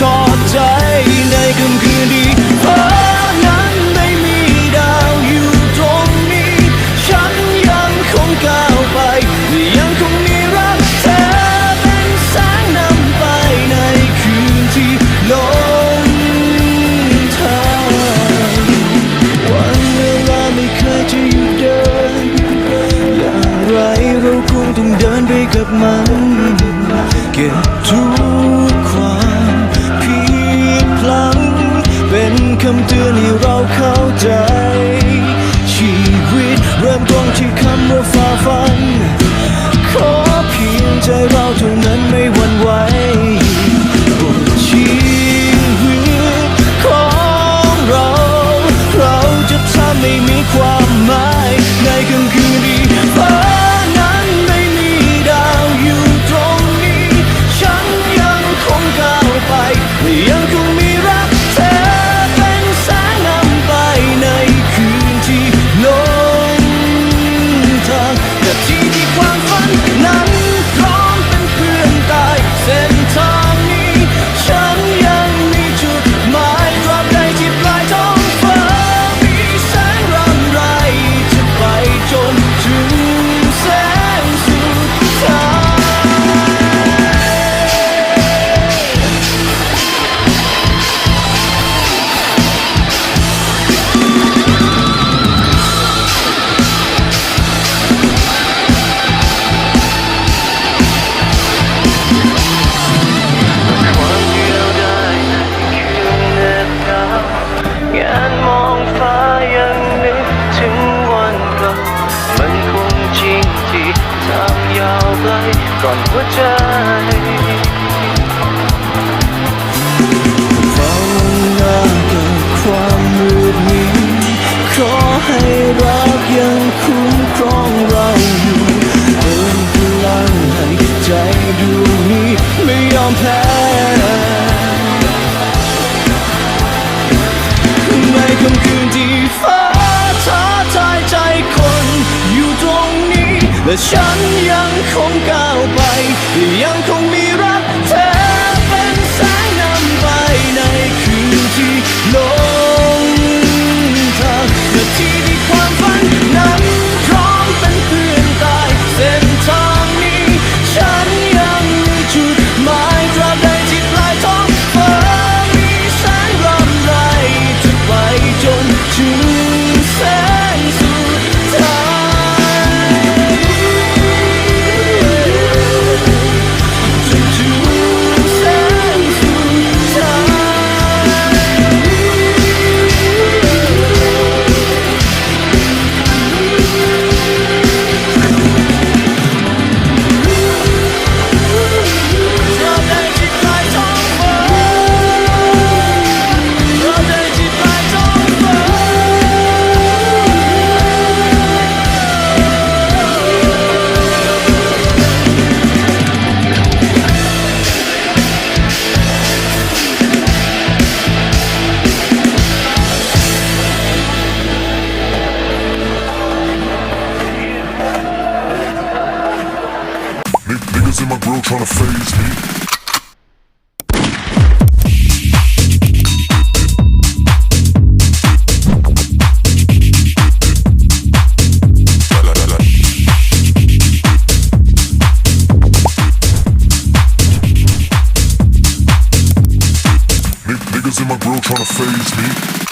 ทอดใจในค่ำคืนดีเพราะนั้นไม่มีดาวอยู่ตรงนี้ ฉันยังคงก้าวไป ยังคงมีรักเธอเป็นแสงนำไปในคืนที่ลงทางวันเวลาไม่เคยจะหยุดเดิน อย่างไรเราคงต้องเดินไปกับมัน เก็บทุก คำเตือนให้เราเข้าใจ ไกลก่อนหัวใจเฝ้าหน้ากับความมืดมิดขอให้รักยังคุ้มครองเราอยู่เติมพลังให้ใจดูนี้ไม่ยอมแพ้ในคำคืนที่ฟ้าท้าทายใจคนอยู่ตรงนี้และฉันยัง คงก้าวไปยังคงมี girl trying to phase me. in my grill trying to phase me.